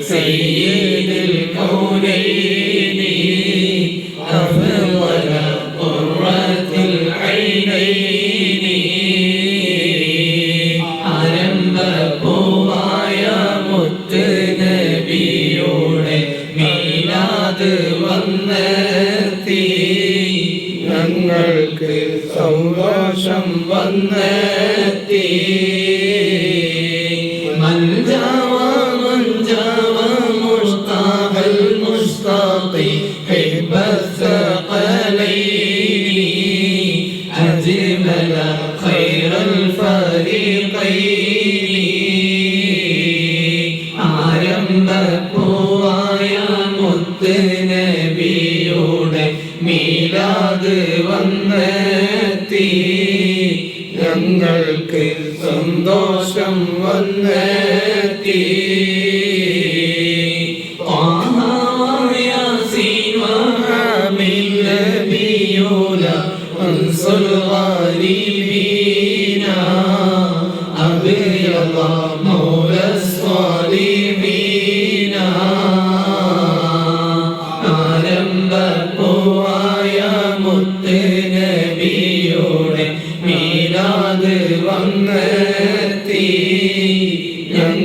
سيد الكونين أفضل قرة العينين أرم بقوايا നബിയുടെ മീലാത് വന്നെത്തി ഞങ്ങൾക്ക് സന്തോഷം വന്നെത്തി ആരംഭക്കുവായ മുത്ത് നബിയുടെ വന്നെത്തി. സന്തോഷം വന്നെത്തി.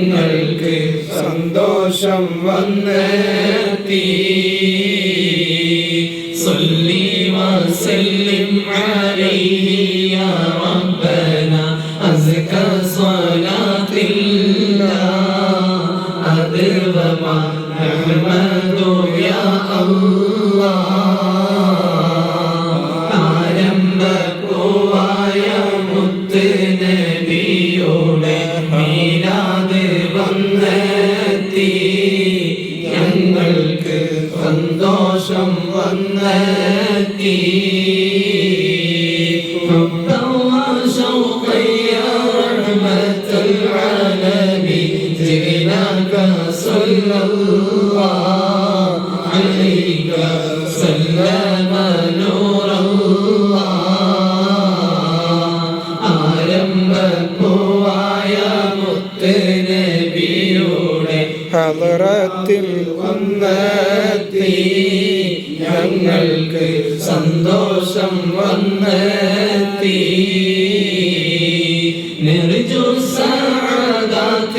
ഞങ്ങൾക്ക് സന്തോഷം വന്നെത്തി. സല്ലി വസല്ലിം അലൈഹി ഹലറത്തിൽ വന്നെത്തി ഞങ്ങൾക്ക് സന്തോഷം വന്നെത്തി.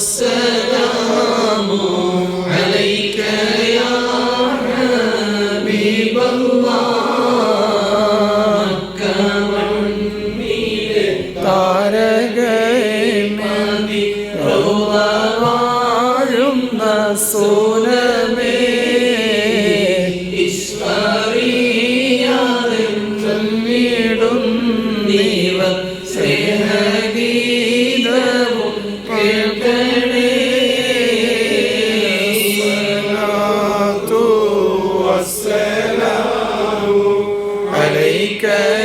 السلام Weekend.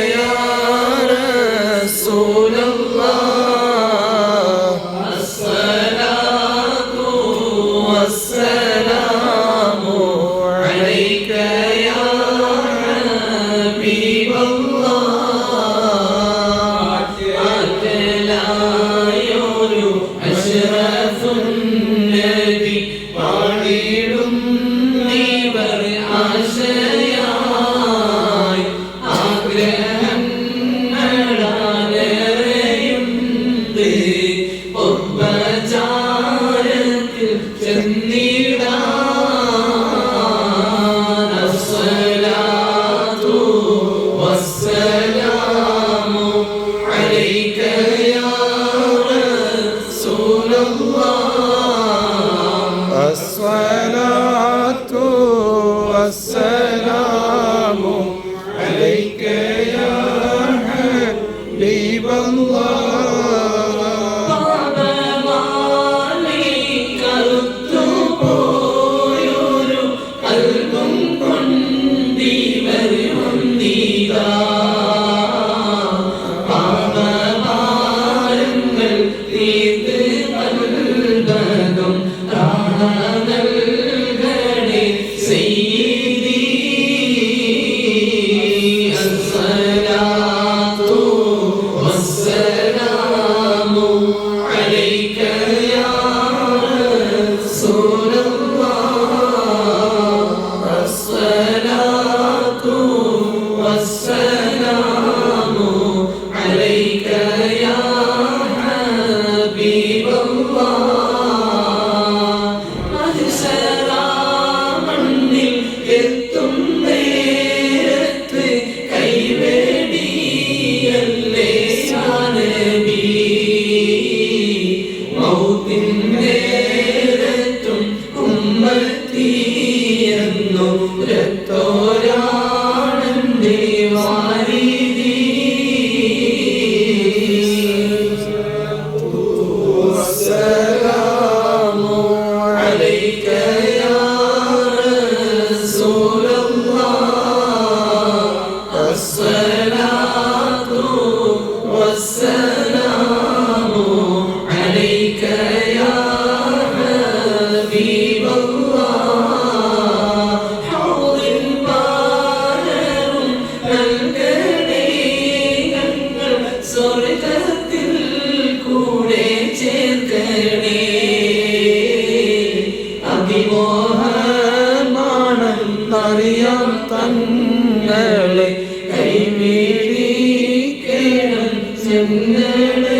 sangue. കൈമീടിക്കണം